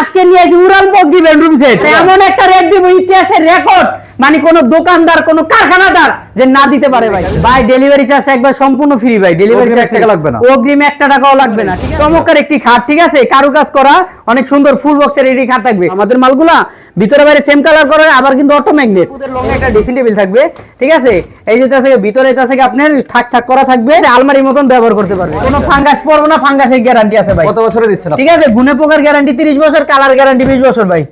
আজকে নিয়ে এসেছি উড়াল বগি বেডরুম সেট এমন একটা রেট দিব ইতিহাসের রেকর্ড মানে কোন দোকানদার কোন কারখানাদার যে না দিতে পারে ভাই। ভাই ডেলিভারি চার্জ একবার সম্পূর্ণ ফ্রি ভাই। ডেলিভারি চার্জ টাকা লাগবে না। অগ্রিম একটা টাকাও লাগবে না। ঠিক আছে? চমৎকার একটি খাট ঠিক আছে? কারুকাজ করা অনেক সুন্দর ফুল বক্সের এটি খাট থাকবে। আমাদের মালগুলা ভিতরে বাইরে সেম কালার করে আবার কিন্তু অটো ম্যাগনেট ওদের লং একটা ড্রেসিং টেবিল থাকবে ঠিক আছে? এই যে তার থেকে ভিতরে তার থেকে আপনার থাক থাক করা থাকবে আলমারির মতন ব্যবহার করতে পারবে। কোনো ফাঙ্গাস পড়বে না ফাঙ্গাসের গ্যারান্টি আছে ভাই। কত বছরে দিচ্ছেন ঠিক আছে গুনে পোকার গ্যারান্টি 30 বছর কালার গ্যারান্টি 20 বছর ভাই।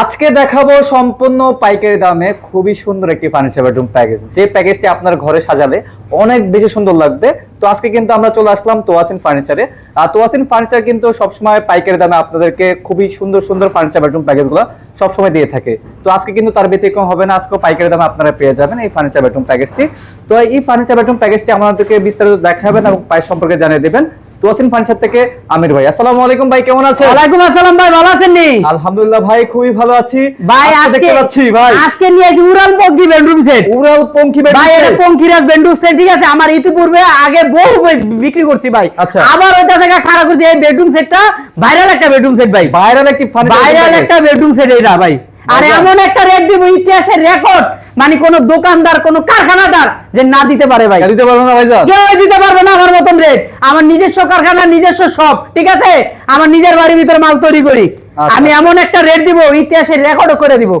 আজকে দেখাবো সম্পূর্ণ পাইকারি দামে খুবই সুন্দর একটি ফার্নিচার বেডরুম প্যাকেজ যে প্যাকেজটি আপনার ঘরে সাজালে অনেক বেশি সুন্দর লাগবে। তো আজকে কিন্তু আমরা চলে আসলাম তোয়াসিন ফার্নিচারে আর তোয়াসিন ফার্নিচার কিন্তু সবসময় পাইকারি দামে আপনাদেরকে খুবই সুন্দর সুন্দর ফার্নিচার বেডরুম প্যাকেজগুলো সবসময় দিয়ে থাকে। তো আজকে কিন্তু তার ব্যতিক্রম হবে না আজকে পাইকারি দামে আপনারা পেয়ে যাবেন এই ফার্নিচার বেডরুম প্যাকেজটি তো এই ফার্নিচার বেডরুম প্যাকেজটি আমাদেরকে বিস্তারিত দেখাবেন এবং প্রাইস সম্পর্কে জানিয়ে দেবেন। তোয়াসিন ফার্নিচার থেকে আমির ভাই। আসসালামু আলাইকুম ভাই কেমন আছেন? ওয়ালাইকুম আসসালাম ভাই ভালো আছেন নি? আলহামদুলিল্লাহ ভাই খুবই ভালো আছি। ভাই আজকে পাচ্ছি ভাই। আজকে নিয়ে এসেছি উড়াল বগি বেডরুম সেট উড়াল পঙ্খী বেড ভাই এটা বেডরুম সেট ঠিক আছে? আমার ইতিপূর্বে আগে বহু বিক্রি করছি ভাই। আচ্ছা। আবার ওইটা থেকে খারাপ করছি। এই বেডরুম সেটটা ভাইরাল একটা বেডরুম সেট ভাই। ভাইরাল একটি ভাইরাল একটা বেডরুম সেট এটা ভাই। আর। এমন একটা রেট দিব ইতিহাসের রেকর্ড মানে কোন দোকানদার কোন কারখানাদার যে না দিতে পারে ভাই। দিতে পারব না ভাইজান। কেউ দিতে পারবে না আমার মতন রেট আমার নিজস্ব কারখানা নিজস্ব সব ঠিক আছে? আমার নিজের বাড়ির ভিতরে মাল তৈরি করি। আচ্ছা। আমি এমন একটা রেট দিব ইতিহাসের রেকর্ডও করে দিব।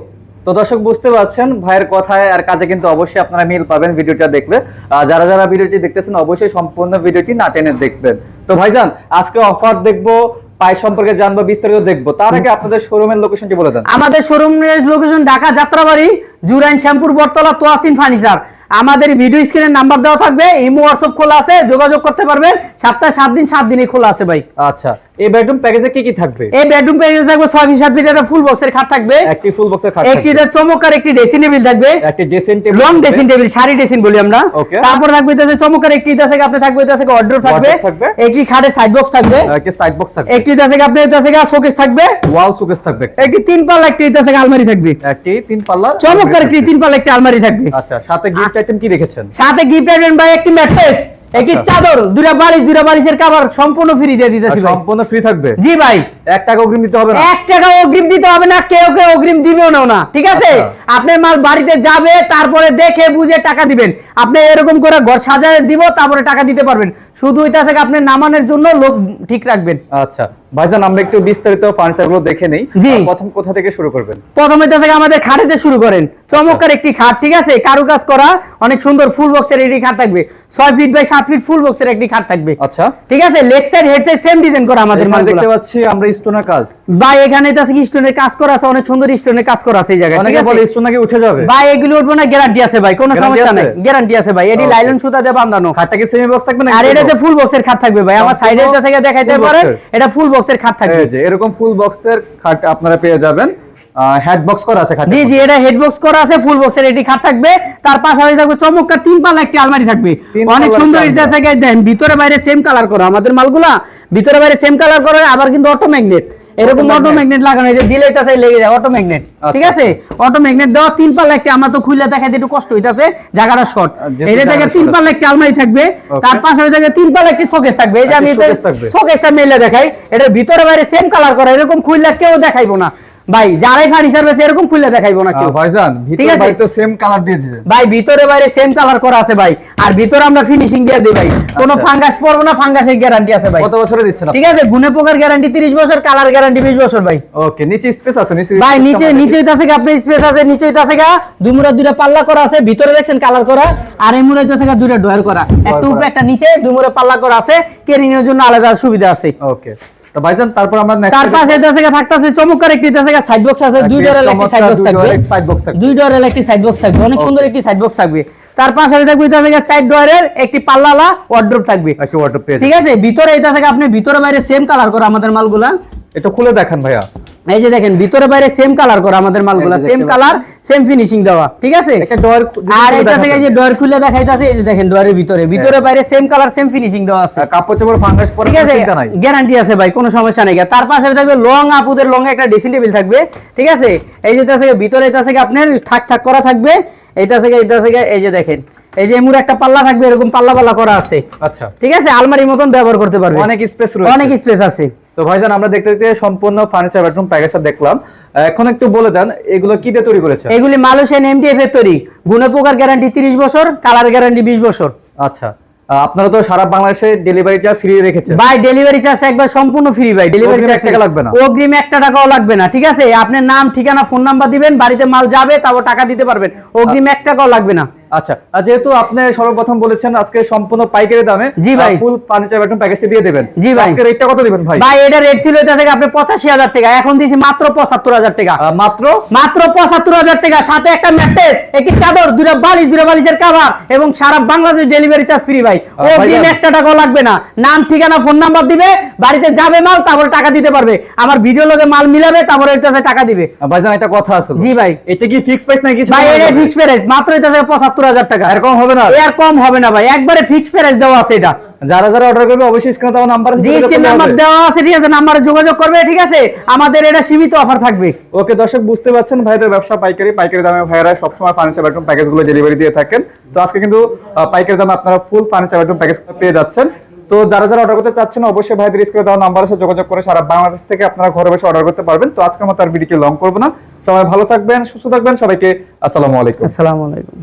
তো দর্শক বুঝতে পারছেন ভাইয়ের কথায় আর কাজে কিন্তু অবশ্যই আপনারা মিল পাবেন ভিডিওটা দেখলে। যারা যারা ভিডিওটি দেখতেছেন অবশ্যই সম্পূর্ণ ভিডিওটি না টেনে দেখবেন। তো ভাইজান আজকে অফার দেখব পাই সম্পর্কে জানব বিস্তারিত দেখব। তার আগে আপনাদের শোরুমের লোকেশনটি বলে দেন। আমাদের শোরুমের লোকেশন ঢাকা যাত্রাবাড়ি জুরাইন শ্যামপুর বটতলা তোয়াসিন ফার্নিচার। আমাদের ভিডিও স্ক্রিনের নাম্বার দেওয়া থাকবে ইমো হোয়াটসঅ্যাপ খোলা আছে যোগাযোগ করতে পারবেন। সপ্তাহে সাত দিন সাত দিনই খোলা আছে ভাই। আচ্ছা। এই বেডরুম প্যাকেজে কি কি থাকবে? এই বেডরুম পেয়ে থাকবে ছয় ফিট সাত ফিট একটা ফুল বক্সের খাট থাকবে। একটি ফুল বক্সের খাট একটি চমৎকার একটি ড্রেসিং টেবিল থাকবে। একটি dressing table long dressing table sari dressing বলি আমরা। তারপর থাকবে চমৎকার একটি আপনি থাকবে থাকবে। একটি খাটে সাইড বক্স থাকবে। একটি সাইড বক্স থাকবে। একটি আপনি শোকেস থাকবে। ওয়াল শোকেস থাকবে। একটি তিন পাল্লা একটি ইতাছে আলমারি থাকবে। একটি তিন পাল্লা চমৎকার একটি তিন পাল্লা একটি আলমারি থাকবে। আচ্ছা সাথে গিফট আইটেম কি রেখেছেন? সাথে গিফট আইটেম ভাই একটি ম্যাট্রেস একটি আচ্ছা। চাদর দুইটা বালিশ দুইটা বালিশের কভার সম্পূর্ণ ফ্রি দিয়ে দিতেছি ভাই। সম্পূর্ণ ফ্রি থাকবে? জি ভাই। এক টাকা অগ্রিম দিতে হবে না? এক টাকা অগ্রিম দিতে হবে না কেউ কেউ অগ্রিম দিবেও না না। ঠিক আছে? আচ্ছা। আপনার মাল বাড়িতে যাবে তারপরে দেখে বুঝে টাকা দিবেন। আপনি এরকম করে ঘর সাজায় দিব তারপরে টাকা দিতে পারবেন। শুধু এটা থেকে আপনি নামানোর জন্য লোক ঠিক রাখবেন। আচ্ছা ভাইজান আমরা একটু বিস্তারিত ফার্নিচারগুলো দেখে নেই। জি। প্রথম কোথা থেকে শুরু করবেন? প্রথমে এটা থেকে আমাদের খাটেতে শুরু করেন। চমৎকার একটি খাট ঠিক আছে? কারুকাজ করা অনেক সুন্দর ফুল বক্সের একটি খাট থাকবে। ছয় ফিট বাই সাত ফিট ফুল বক্সের একটি খাট থাকবে। আচ্ছা। ঠিক আছে? Leg side head side same design করা আমাদের মালগুলো। দেখতে পাচ্ছি আমরা স্টোনের কাজ। ভাই এখানে এটা থেকে স্টোনের কাজ করা আছে? অনেক সুন্দর স্টোনের কাজ করা আছে এই জায়গায় ঠিক অনেকে আছে? বলে স্টোন নাকি উঠে যাবে। ভাই এগুলো উঠবো না গ্যারান্টি আছে ভাই কোনো সমস্যা নাই গ্যারান্টি আছে ভাই। এটি. লাইলন সুতা দিয়ে বাঁধানো। খাটটা কি সেমি বক্স থাকবে না আর এটা যে ফুল বক্সের খাট থাকবে ভাই আমার থেকে দেখাইতে পারেন এটা ফুল বক্সের খাট থাকবে। এই যে এরকম ফুল বক্সের খাট আপনারা পেয়ে যাবেন। হেড বক্স করা আছে খাটে জি জি এটা হেড বক্স করা আছে ফুল বক্সের এটি খাট থাকবে। তার পাশাপাশি থাকবে চমৎকার তিন পাল্লা একটি আলমারি থাকবে। অনেক সুন্দর এটা থেকে দেন ভিতরে বাইরে সেম কালার করা। আমাদের মালগুলা ভিতরে বাইরে সেম কালার করা আবার কিন্তু অটো ম্যাগনেট এরকম অটো ম্যাগনেট লাগানো এই যে দিলে এটা লেগে যায় অটো ম্যাগনেট ঠিক আচ্ছা। আছে অটো ম্যাগনেট দেওয়া তিন পাল্লা একটা আমার তো খুলে দেখাইতে একটু কষ্ট হইতাছে জায়গাটা শর্ট এটা থেকে তিন পাল পাল্লা একটি আলমারি থাকবে. তার পাশে থেকে তিন পাল্লা একটা শোকেস থাকবে এই যে আমি showcase থাকবে। শোকেসটা মেলে দেখাই এটার ভিতরে বাইরে সেম কালার করা এরকম খুললে কেউ দেখাইবো না ভাই যারাই ফার্নিচার বেছে এরকম খুললে দেখাইবো না কেউ। ভাইজান ঠিক ভিতরে আছে। তো সেম কালার দিয়ে দিয়েছেন ভাই ভিতরে বাইরে সেম কালার করা আছে ভাই। আর ভিতরে আমরা ফিনিশিং দিয়ে দিই ভাই। কোনো আচ্ছা। ফাঙ্গাস পড়বে না ফাঙ্গাসের গ্যারান্টি আছে ভাই। কত বছরে দিচ্ছেন ঠিক আছে? গুনে পোকার গ্যারান্টি 30 বছর কালার গ্যারান্টি 20 বছর ভাই। ওকে নিচে স্পেস আছে নিচে ভাই নিচে নিচে আছে আপনার স্পেস আছে নিচে আছে গা দুই মুড়া দুইটা পাল্লা করা আছে ভিতরে দেখছেন কালার করা আর এই মুড়া আছে গা দুইটা ডয়ার করা। একটা উপরে একটা নিচে দুই মুড়া পাল্লা করা আছে কেরিং এর জন্য আলাদা সুবিধা আছে। ওকে তো ভাইজান তারপর আমরা next তার পাশে এটা থেকে থাকতেছে চমৎকার একটি এটা থেকে সাইড বক্স আছে দুই ডোরের একটি সাইড বক্স থাকবে। সাইড বক্স থাকবে। দুই ডোরের একটি সাইড বক্স থাকবে। অনেক সুন্দর একটি সাইড বক্স থাকবে। তার পাশে থাকবে এটা থেকে চার ডোরের একটি পাল্লালা ওয়ার্ড্রপ থাকবে। একটা ওয়াটার পেয়ে ঠিক আছে? ভিতরে এটা থেকে আপনি ভিতরে বাইরে সেম কালার করা আমাদের মালগুলা এটা খুলে দেখেন ভাইয়া। এই যে দেখেন ভিতরে বাইরে সেম কালার করা আমাদের মালগুলা। সেম কালার সেম ফিনিশিং দেওয়া ঠিক আছে? একটা ডোর আর এটা থেকে যে ডোর খুলে দেখাইতাছে এই যে দেখেন ডোরের ভিতরে ভিতরে বাইরে সেম কালার সেম ফিনিশিং দেওয়া আছে। কাপড় চোপড় ফাঙ্গাস পরে ঠিক আছে? গ্যারান্টি আছে ভাই কোনো সমস্যা নেই। তার পাশে থাকবে লং আপুদের লং একটা ড্রেসিং টেবিল থাকবে ঠিক আছে? এই যে এটা থেকে ভিতরে এটা থেকে আপনার থাক থাক করা থাকবে। এইটা থেকে এটা থেকে এই যে দেখেন এই যে এমুর একটা পাল্লা থাকবে এরকম পাল্লা পাল্লা করা আছে। আচ্ছা। ঠিক আছে? আলমারির মতন ব্যবহার করতে পারবে। অনেক স্পেস রয়েছে। অনেক স্পেস আছে। তো ভাইজান আমরা দেখতে দেখতে সম্পূর্ণ ফার্নিচার বেডরুম প্যাকেজটা দেখলাম। এখন একটু বলে দেন এগুলো কি দিয়ে তৈরি করেছে? এগুলি মালয়েশিয়ান এমডিএফ এর তৈরি। গুণে পোকার গ্যারান্টি 30 বছর কালার গ্যারান্টি 20 বছর। আচ্ছা। আপনারা তো সারা বাংলাদেশে ডেলিভারি চার্জ ফ্রি রেখেছেন। ভাই ডেলিভারি চার্জ একবার সম্পূর্ণ ফ্রি ভাই। ডেলিভারি চার্জ টাকা লাগবে না? অগ্রিম একটা টাকাও লাগবে না ঠিক আছে? আপনার নাম ঠিকানা ফোন নাম্বার দিবেন বাড়িতে মাল যাবে তারপর টাকা দিতে পারবেন। অগ্রিম এক টাকাও লাগবে না। আচ্ছা যেহেতু আপনি সর্বপ্রথম বলেছেন আজকে সম্পূর্ণ পাইকারি দামে জি ভাই। ফুল ফার্নিচার বেডরুম প্যাকেজটি দিয়ে দেবেন। জি ভাই। আজকে রেটটা কত দিবেন ভাই? ভাই এটা রেট ছিল এটা থেকে আপনি পঁচাশি হাজার টাকা এখন দিয়েছি মাত্র পঁচাত্তর হাজার টাকা। মাত্র? মাত্র পঁচাত্তর হাজার টাকা সাথে একটা ম্যাট্রেস একটি চাদর দুটা বালিশ দুটা বালিশের কাভার এবং সারা বাংলাদেশ ডেলিভারি চার্জ ফ্রি ভাই। ও দিন একটা টাকাও লাগবে না। নাম ঠিকানা ফোন নাম্বার দিবে বাড়িতে যাবে মাল তারপরে টাকা দিতে পারবে। আমার ভিডিও লোকে মাল মিলাবে তারপরে এর কাছে টাকা দিবে। ভাইজান একটা কথা আছে। জি ভাই। এটা কি ফিক্স প্রাইস নাকি ভাই এটা ফিক্স প্রাইস মাত্র এটা থেকে পঁচাত্তর হাজার টাকা। এরকম হবে না? এ আর কম হবে না ভাই একবারে ফিক্স প্রাইস দেওয়া আছে এটা। যারা যারা অর্ডার করবে অবশ্যই স্ক্রিনে দেওয়া নাম্বার জি নাম্বার দেওয়া আছে ঠিক আছে নাম্বারে যোগাযোগ করবে ঠিক আছে? আমাদের এটা সীমিত অফার থাকবে। ওকে দর্শক বুঝতে পারছেন ভাইদের ব্যবসা পাইকারি পাইকারি দামে ভাইরা সবসময় ফার্নিচার বেডরুম ডেলিভারি দিয়ে থাকেন। তো আজকে কিন্তু পাইকারি দামে আপনারা ফুল ফার্নিচার বেডরুম প্যাকেজ পেয়ে যাচ্ছেন। তো যারা যারা অর্ডার করতে চাচ্ছেন অবশ্যই ভাইদের স্ক্রিনে দেওয়া নাম্বার আছে যোগাযোগ করে সারা বাংলাদেশ থেকে আপনারা ঘরে বসে অর্ডার করতে পারবেন। তো আজকের মতো আর ভিডিওকে লং করব না। সবাই ভালো থাকবেন সুস্থ থাকবেন সবাইকে আসসালামু আলাইকুম। আসসালামু আলাইকুম।